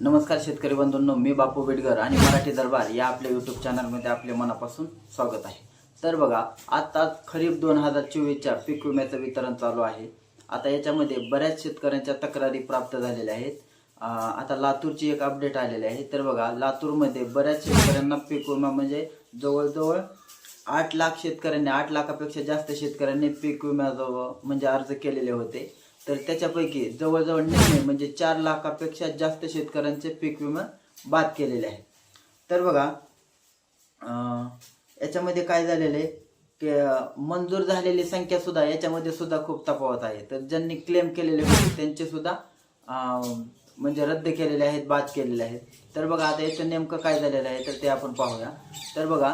नमस्कार शेतकरी बंधूंनो मी बापू बेडगर आणि मराठी दरबार या आपल्या यूट्यूब चॅनलमध्ये आपले मनापासून स्वागत आहे. तर बघा आता खरीप दोन हजार चोवीसच्या पीक विम्याचं वितरण चालू आहे. आता याच्यामध्ये बऱ्याच शेतकऱ्यांच्या तक्रारी प्राप्त झालेल्या आहेत. आता लातूरची एक अपडेट आलेली आहे. तर बघा लातूरमध्ये बऱ्याच शेतकऱ्यांना पीक विमा म्हणजे जवळजवळ आठ लाख शेतकऱ्यांनी आठ लाखापेक्षा जास्त शेतकऱ्यांनी पीक विम्याजवळ म्हणजे अर्ज केलेले होते. तर त्याच्यापैकी जवळजवळ निम्मे म्हणजे चार लाखापेक्षा जास्त शेतकऱ्यांचे पीक विमा बाद केलेले आहे तर बघा याच्यामध्ये काय झालेलं आहे की मंजूर झालेली संख्या सुद्धा याच्यामध्ये सुद्धा खूप तफावत आहे. तर ज्यांनी क्लेम केलेले त्यांचेसुद्धा त्यांचे सुद्धा म्हणजे रद्द केलेले आहेत बाद केलेले आहेत. तर बघा आता याचं नेमकं काय झालेलं आहे तर ते आपण पाहूया. तर बघा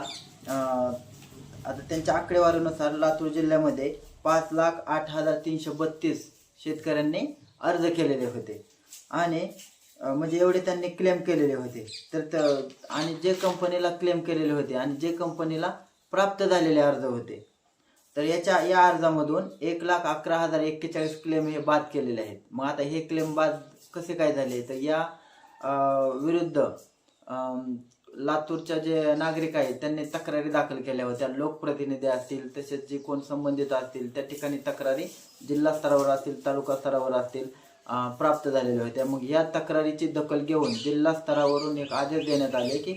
आता त्यांच्या आकडेवारीनुसार लातूर जिल्ह्यामध्ये पाच लाख आठ हजार तीनशे बत्तीस शेतकऱ्यांनी अर्ज केलेले होते. आणि म्हणजे एवढे त्यांनी क्लेम केलेले होते. तर त- आणि जे कंपनीला क्लेम केलेले होते आणि जे कंपनीला प्राप्त झालेले अर्ज होते. तर याच्या या अर्जामधून एक लाख अकरा हजार एक्केचाळीस क्लेम हे बाद केलेले आहेत. मग आता हे क्लेम बाद कसे काय झाले? तर या विरुद्ध लातूरच्या जे नागरिक आहेत त्यांनी तक्रारी दाखल केल्या होत्या. लोकप्रतिनिधी असतील तसेच जे कोण संबंधित असतील त्या ठिकाणी तक्रारी जिल्हा स्तरावर असतील तालुका स्तरावर असतील प्राप्त झालेल्या होत्या. मग या तक्रारीची दखल घेऊन जिल्हा स्तरावरून एक आदेश देण्यात आले की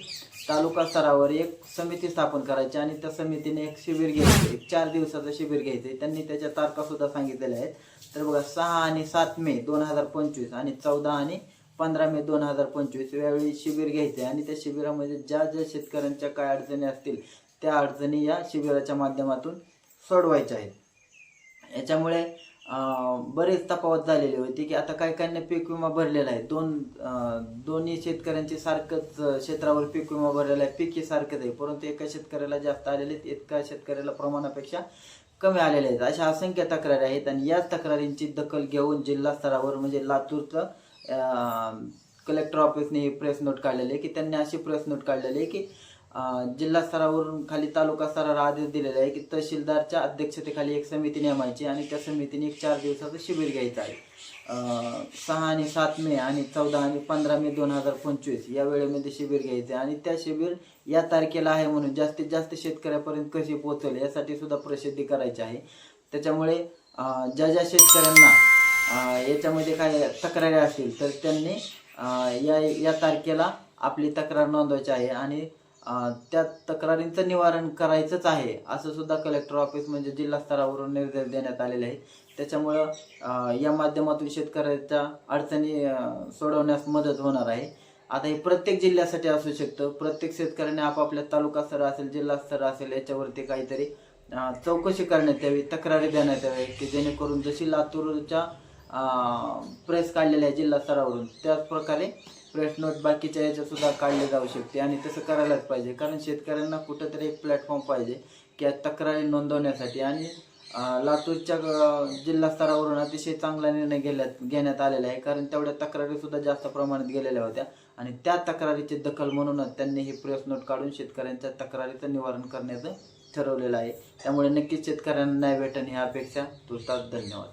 तालुका स्तरावर एक समिती स्थापन करायची आणि त्या समितीने एक शिबिर घ्यायचं एक चार दिवसाचं शिबिर घ्यायचं. त्यांनी त्याच्या तारखासुद्धा सांगितलेल्या आहेत. तर बघा सहा आणि सात मे दोन हजार पंचवीस आणि चौदा आणि पंधरा मे दोन हजार पंचवीस यावेळी शिबिर घ्यायचे आणि त्या शिबिरामध्ये ज्या ज्या शेतकऱ्यांच्या काय अडचणी असतील त्या अडचणी या शिबिराच्या माध्यमातून सोडवायच्या आहेत. याच्यामुळे बरेच तफावत झालेली होती की आता काही पीक विमा भरलेला आहे. दोन दोन्ही शेतकऱ्यांचे सारखंच क्षेत्रावर पीक विमा भरलेला आहे. पीक हे सारखंच आहे परंतु एका शेतकऱ्याला जास्त आलेले आहेत एका शेतकऱ्याला प्रमाणापेक्षा कमी आलेले आहेत. अशा असंख्य तक्रारी आहेत आणि या तक्रारींची दखल घेऊन जिल्हा स्तरावर म्हणजे लातूरचं कलेक्टर ऑफिसने प्रेस नोट काढलेली आहे की त्यांनी अशी प्रेस नोट काढलेली आहे की जिल्हा स्तरावरून खाली तालुका स्तरावर आदेश दिलेला आहे की तहसीलदारच्या अध्यक्षतेखाली एक समिती नेमायची आणि त्या समितीने एक चार दिवसाचं शिबिर घ्यायचं आहे. सहा आणि सात मे आणि चौदा आणि पंधरा मे दोन हजार पंचवीस या वेळेमध्ये शिबिर घ्यायचे आणि त्या शिबिर या तारखेला आहे म्हणून जास्तीत जास्त शेतकऱ्यापर्यंत कशी पोहोचवले यासाठी सुद्धा प्रसिद्धी करायची आहे. त्याच्यामुळे ज्या ज्या शेतकऱ्यांना याच्यामध्ये काय तक्रारी असतील तर त्यांनी या या तारखेला आपली तक्रार नोंदवायची आहे आणि त्या तक्रारींचं निवारण करायचंच आहे असं सुद्धा कलेक्टर ऑफिस म्हणजे जिल्हा स्तरावरून निर्देश देण्यात आलेले आहेत. त्याच्यामुळं या माध्यमातून शेतकऱ्याच्या अडचणी सोडवण्यास मदत होणार आहे. आता हे प्रत्येक जिल्ह्यासाठी असू शकतं. प्रत्येक शेतकऱ्याने आपापल्या तालुका स्तर असेल जिल्हा स्तर असेल याच्यावरती काहीतरी चौकशी करण्यात यावी तक्रारी देण्यात यावी की जेणेकरून जशी लातूरच्या प्रेस काढलेल्या आहे जिल्हा स्तरावरून. त्याचप्रकारे प्रेस नोट बाकीच्या याच्यासुद्धा काढले जाऊ शकते आणि तसं करायलाच पाहिजे. कारण शेतकऱ्यांना कुठंतरी एक प्लॅटफॉर्म पाहिजे की तक्रारी नोंदवण्यासाठी. आणि लातूरच्या जिल्हा स्तरावरून अतिशय चांगला निर्णय घेण्यात घेण्यात आलेला आहे. कारण तेवढ्या तक्रारीसुद्धा जास्त प्रमाणात गेलेल्या होत्या. आणि त्या तक्रारीची दखल म्हणूनच त्यांनी ही प्रेस नोट काढून शेतकऱ्यांच्या तक्रारीचं निवारण करण्याचं ठरवलेलं आहे. त्यामुळे नक्कीच शेतकऱ्यांना न्याय भेटन ही अपेक्षा. तुर्तास धन्यवाद.